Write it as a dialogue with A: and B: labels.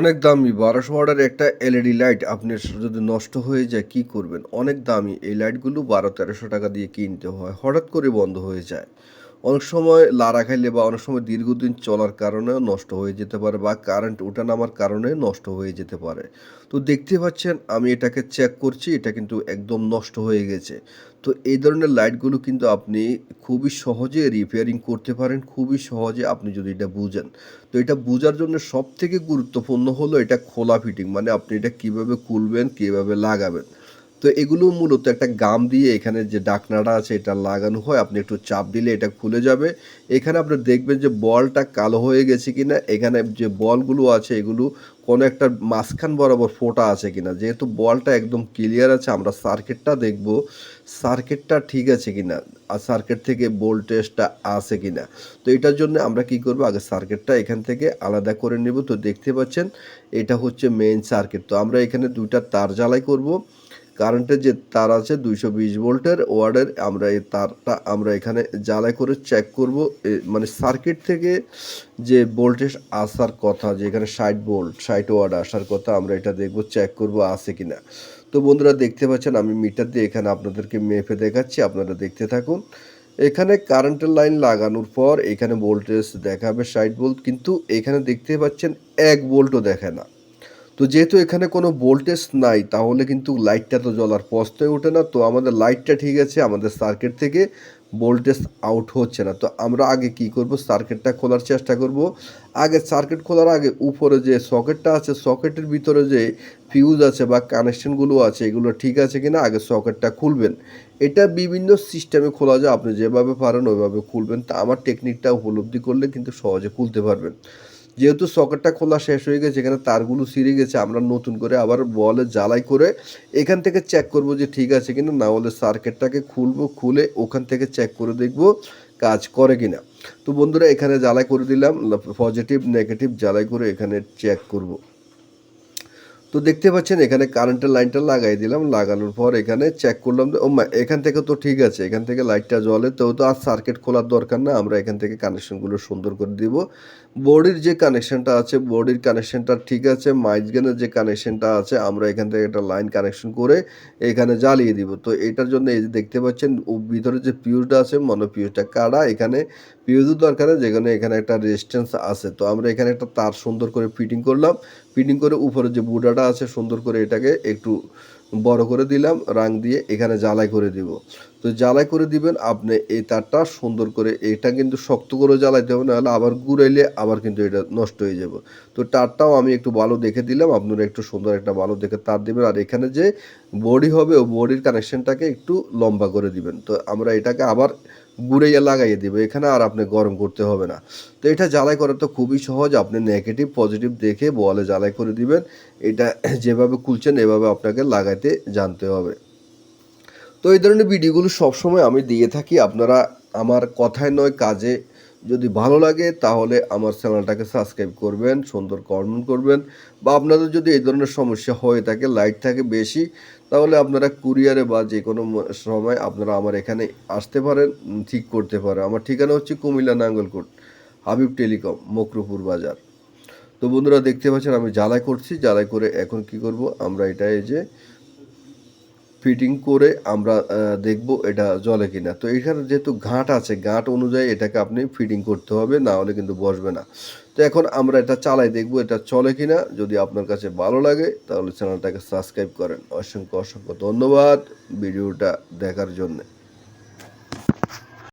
A: অনেক দামি বারোশো ওয়াটের একটা এলইডি লাইট আপনার যদি নষ্ট হয়ে যায়, কি করবেন? অনেক দামি এই লাইটগুলো বারো তেরোশো টাকা দিয়ে কিনতে হয়, হঠাৎ করে বন্ধ হয়ে যায়। অনেক সময় লাড়া খাইলে বা অনেক সময় দীর্ঘদিন চলার কারণেও নষ্ট হয়ে যেতে পারে বা কারেন্ট ওঠা নামার কারণে নষ্ট হয়ে যেতে পারে। তো দেখতে পাচ্ছেন, আমি এটাকে চেক করছি, এটা কিন্তু একদম নষ্ট হয়ে গেছে। তো এই ধরনের লাইটগুলো কিন্তু আপনি খুবই সহজে রিপেয়ারিং করতে পারেন, খুবই সহজে আপনি যদি এটা বুঝেন। তো এটা বোঝার জন্য সব থেকে গুরুত্বপূর্ণ হলো এটা খোলা ফিটিং মানে আপনি এটা কীভাবে খুলবেন, কীভাবে লাগাবেন। তো এগুলো মূলত একটা গাম দিয়ে এখানে যে ডাকনাটা আছে, এটা লাগানো হয়। আপনি একটু চাপ দিলে এটা খুলে যাবে। এখানে আপনি দেখবেন যে বলটা কালো হয়ে গেছে কিনা। এখানে যে বলগুলো আছে, এগুলো কোনো একটা মাঝখান বরাবর ফোটা আছে কিনা। যেহেতু বলটা একদম ক্লিয়ার আছে, আমরা সার্কিটটা দেখব। সার্কিটটা ঠিক আছে কিনা? আর সার্কিট থেকে ভোল্টেজটা আছে কিনা? তো এটার জন্য আমরা কি করব? আগে সার্কিটটা এখান থেকে আলাদা করে নেব। তো দেখতে পাচ্ছেন, এটা হচ্ছে মেইন সার্কিট তো আমরা এখানে দুইটা তার জ্বালাই করব। কারেন্টের যে তার আছে দুইশো বিশ ভোল্টের ওয়ার্ডের, আমরা এই তারটা আমরা এখানে জ্বালাই করে চেক করব। মানে সার্কিট থেকে যে ভোল্টেজ আসার কথা, যে এখানে ষাট ভোল্ট ষাট ওয়ার্ড আসার কথা, আমরা এটা দেখব চেক করব আছে কি না তো বন্ধুরা, দেখতে পাচ্ছেন, আমি মিটার দিয়ে এখানে আপনাদেরকে মেপে দেখাচ্ছি, আপনারা দেখতে থাকুন। এখানে কারেন্টের লাইন লাগানোর পর এখানে ভোল্টেজ দেখাবে ষাট ভোল্ট কিন্তু এখানে দেখতে পাচ্ছেন এক ভোল্টও দেখে না। তো যেহেতু এখানে কোনো ভোল্টেজ নাই, তাহলে কিন্তু লাইটটা তো জ্বলার প্রশ্নই ওঠে না। তো আমাদের লাইটটা ঠিক আছে, আমাদের সার্কিট থেকে ভোল্টেজ আউট হচ্ছে না। তো আমরা আগে কি করব? সার্কিটটা খোলার চেষ্টা করব। আগে সার্কিট খোলার আগে উপরে যে সকেটটা আছে সকেটের ভিতরে যে ফিউজ আছে বা কানেকশনগুলো আছে, এগুলো ঠিক আছে কিনা আগে সকেটটা খুলবেন। এটা বিভিন্ন সিস্টেমে খোলা যায়, আপনি যেভাবে পারেন ওইভাবে খুলবেন। তা আমার টেকনিকটা উপলব্ধি করলে কিন্তু সহজে খুলতে পারবেন। যেহেতু সকেটটা খোলা শেষ হয়ে গেছে, এখানে তারগুলো ছিঁড়ে গেছে, আমরা নতুন করে আবার বলে জ্বালাই করে এখান থেকে চেক করব যে ঠিক আছে কিনা, না হলে সার্কেটটাকে খুলবো, খুলে ওখান থেকে চেক করে দেখব কাজ করে কিনা। তো বন্ধুরা, এখানে জ্বালাই করে দিলাম পজিটিভ নেগেটিভ জ্বালাই করে এখানে চেক করব। তো দেখতে পাচ্ছেন, এখানে কারেন্টের লাইনটা লাগাই দিলাম। লাগানোর পর এখানে চেক করলাম ও এখান থেকে তো ঠিক আছে। এখান থেকে লাইটটা জ্বলে তো তো আর সার্কিট খোলার দরকার না। আমরা এখান থেকে কানেকশনগুলো সুন্দর করে দিব। বডির যে কানেকশনটা আছে বডির কানেকশনটা ঠিক আছে। মাইজগানের যে কানেকশনটা আছে, আমরা এখান থেকে একটা লাইন কানেকশন করে এখানে জ্বালিয়ে দিব। তো এটার জন্য এই যে দেখতে পাচ্ছেন ভিতরে যে পিউজটা আছে, মনে পিউজটা কাটা এখানে পিউজের দরকার যেখানে এখানে একটা রেজিস্ট্যান্স আছে। তো আমরা এখানে একটা তার সুন্দর করে ফিটিং করলাম। ফিটিং করে উপরে যে বুডাটা আছে, সুন্দর করে এটাকে একটু বড় করে দিলাম, রাং দিয়ে এখানে জ্বালাই করে দিব। তো জ্বালাই করে দিবেন, আপনি এই তারটা সুন্দর করে এটা কিন্তু শক্ত করে জ্বালাইতে হবে, নাহলে আবার গুড়াইলে আবার কিন্তু এটা নষ্ট হয়ে যাবে। তো তারটাও আমি একটু ভালো দেখে দিলাম, আপনারা একটু সুন্দর একটা ভালো দেখে তার দিবেন, আর এখানে যে বডি হবে, ও বডির কানেকশনটাকে একটু লম্বা করে দিবেন। তো আমরা এটাকে আবার গুড়াইয়া লাগাইয়ে দিবে, এখানে আর আপনি গরম করতে হবে না। তো এটা জ্বালাই করা তো খুবই সহজ, আপনি নেগেটিভ পজিটিভ দেখে বলে জ্বালাই করে দিবেন, এটা যেভাবে খুলছেন, এভাবে আপনাকে লাগাইতে জানতে হবে। তো এই ধরনের ভিডিওগুলো সবসময় আমি দিয়ে থাকি। আপনারা আমার কথায় নয়, কাজে যদি ভালো লাগে তাহলে আমার চ্যানেলটাকে সাবস্ক্রাইব করবেন, সুন্দর কমেন্ট করবেন। বা আপনাদের যদি এই ধরনের সমস্যা হয়ে থাকে লাইট থাকে বেশি, তাহলে আপনারা কুরিয়ারে বা যে কোনো সময় আপনারা আমার এখানে আসতে পারেন ঠিক করতে পারেন। আমার ঠিকানা হচ্ছে কুমিল্লা নাঙ্গলকোট, হাবিব টেলিকম, মকরুপুর বাজার। তো বন্ধুরা, দেখতে পাচ্ছেন আমি জ্বালাই করছি। জ্বালাই করে এখন কি করব? আমরা এটা এই যে ফিটিং করে আমরা দেখব এটা জলে কিনা। তো এখানে যেহেতু ঘাট আছে, ঘাট অনুযায়ী এটাকে আপনি ফিটিং করতে হবে, না হলে কিন্তু বসবে না। তো এখন আমরা এটা চালাই, দেখব এটা চলে কিনা। যদি আপনার কাছে ভালো লাগে, তাহলে চ্যানেলটাকে সাবস্ক্রাইব করেন। অসংখ্য অসংখ্য ধন্যবাদ ভিডিওটা দেখার জন্যে।